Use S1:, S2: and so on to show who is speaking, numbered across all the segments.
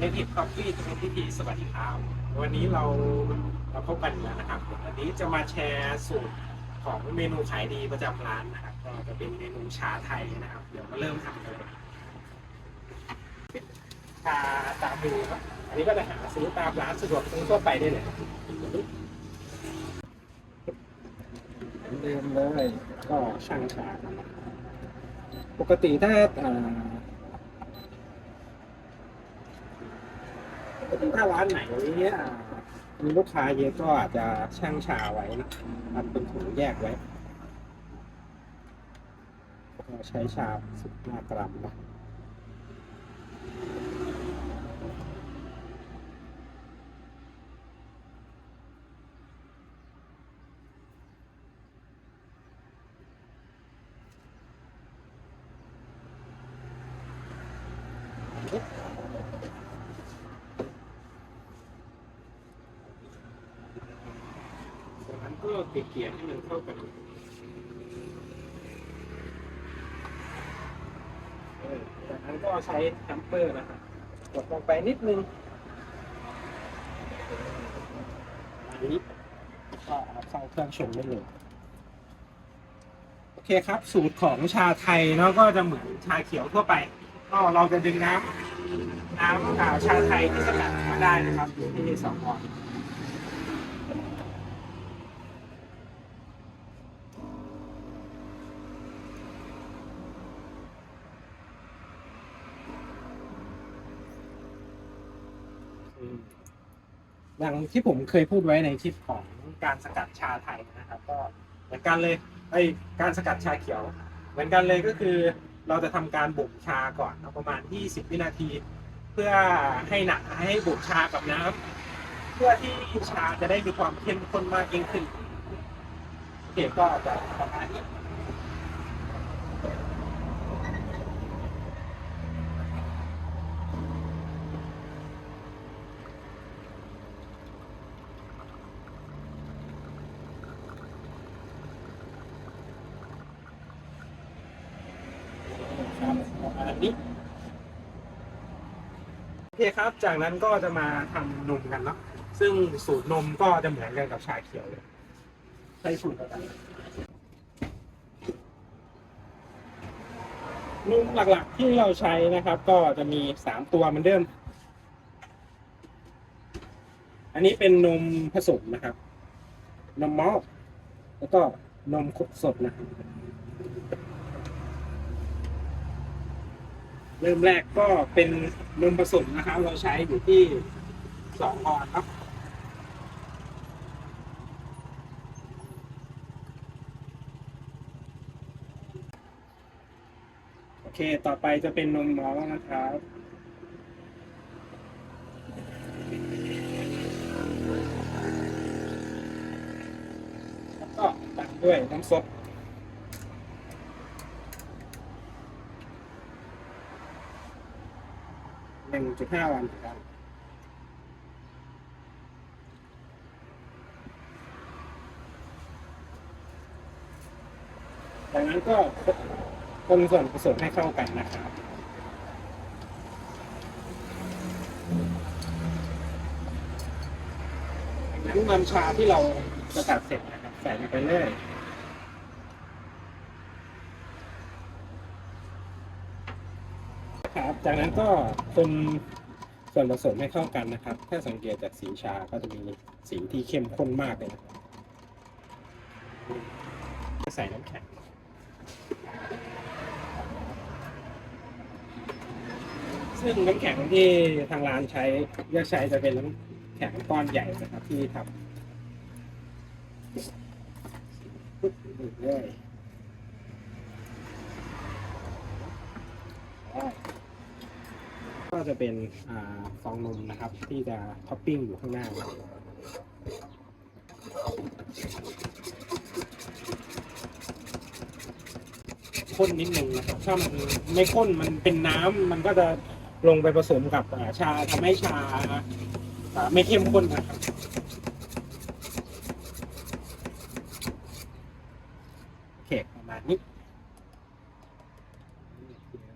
S1: Native Coffee ทุกพิธีสวัสดีครับวันนี้เราเราพบกันอีกแล้วนะครับวันนี้จะมาแชร์สูตรของเมนูขายดีประจำร้านนะครับก็จะเป็นเมนูชาไทยนะครับ เดี๋ยวมาเริ่มทำกันเลยชาตามดูครับอันนี้ก็จะหาซื้อตามร้านสะดวกซื้อทั่วไปได้เลยเริ่มเลยก็ช่างชาครับปกติถ้าอ่า ปกติ ถ้าร้านไหนเนี่ยมีลูกค้าเยอะก็อาจจะช่างชาไว้นะทำเป็นถุงแยกไว้ใช้ชาสิบห้ากรัมนะ จากนั้นก็เกี่ยๆให้มันเข้ากันออจากนั้นก็ใช้แทมเปอร์นะครับกดลงไปนิดนึงอันนี้ก็เข้าเครื่องชงได้เลยโอเคครับ สูตรของชาไทยเนาะก็จะเหมือนชาเขียวทั่วไป ก็เราจะดึงน้ำน้ำอ่าชาไทยที่สกัดมาได้นะครับอยู่ที่สองออน อย่างที่ผมเคยพูดไว้ในคลิปของการสกัดชาไทยนะครับ ก็เหมือนกันเลยไอการสกัดชาเขียว เหมือนกันเลยก็คือเราจะทำการบ่มชาก่อนเอาประมาณ 20 วินาที เพื่อให้หนักให้บ่มชากับน้ำเพื่อที่ชาจะได้มีความเข้มข้นมากยิ่งขึ้นโอเคก็จะประมาณนี้ ครับประมาณ นี้โอเคครับ จากนั้นก็จะมาทำนมกันเนาะซึ่งสูตรนมก็จะเหมือนกันกับชาเขียวเลยใช้สูตรเดียวกันนมหลักๆที่เราใช้นะครับ ก็จะมีสามตัวเหมือนเดิม อันนี้เป็นนมผสมนะครับ นมมอลแล้วก็นมสดนะครับ เริ่มแรกก็เป็นนมผสมนะครับ เราใช้อยู่ที่สองออนครับ โอเค ต่อไปจะเป็นนมมอนะครับแล้วก็ตัดด้วยน้ำซด นึ่งจุดห้าวันเหมือนกันจากนั้นก็คนส่วนผสมให้เข้ากันนะครับจากนั้นน้ำชาที่เราจะตัดเสร็จนะครับใส่ลงไปเลย ครับจากนั้นก็คนส่วนผสมให้เข้ากันนะครับ ถ้าสังเกตจากสีชาก็จะมีสีที่เข้มข้นมากเลยนะครับใส่น้ำแข็งซึ่งน้ำแข็งที่ทางร้านใช้เลือกใช้จะเป็นน้ำแข็งก้อนใหญ่นะครับที่ทำปุ๊บอีกเลยได้ ก็ จะเป็นฟองนมนะครับ ที่จะท็อปปิ้งอยู่ข้างหน้าข้นนิดนึงนะครับ ถ้ามันไม่ข้นมันเป็นน้ำมันก็จะลงไปผสมกับชาทำให้ชาไม่เข้มข้นนะครับโอเคประมาณนี้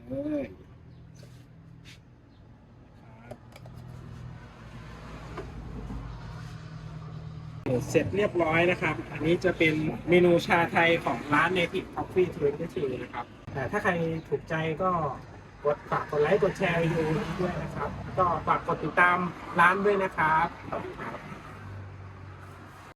S1: เลย ครับ เสร็จเรียบร้อยนะครับ อันนี้จะเป็นเมนูชาไทยของร้าน Native Coffee 22นะครับแต่ถ้าใครถูกใจก็กดฝากกดไลค์กดแชร์วิดีโอด้วยนะครับ ก็ฝากกดติดตามร้านด้วยนะครับขอบคุณครับ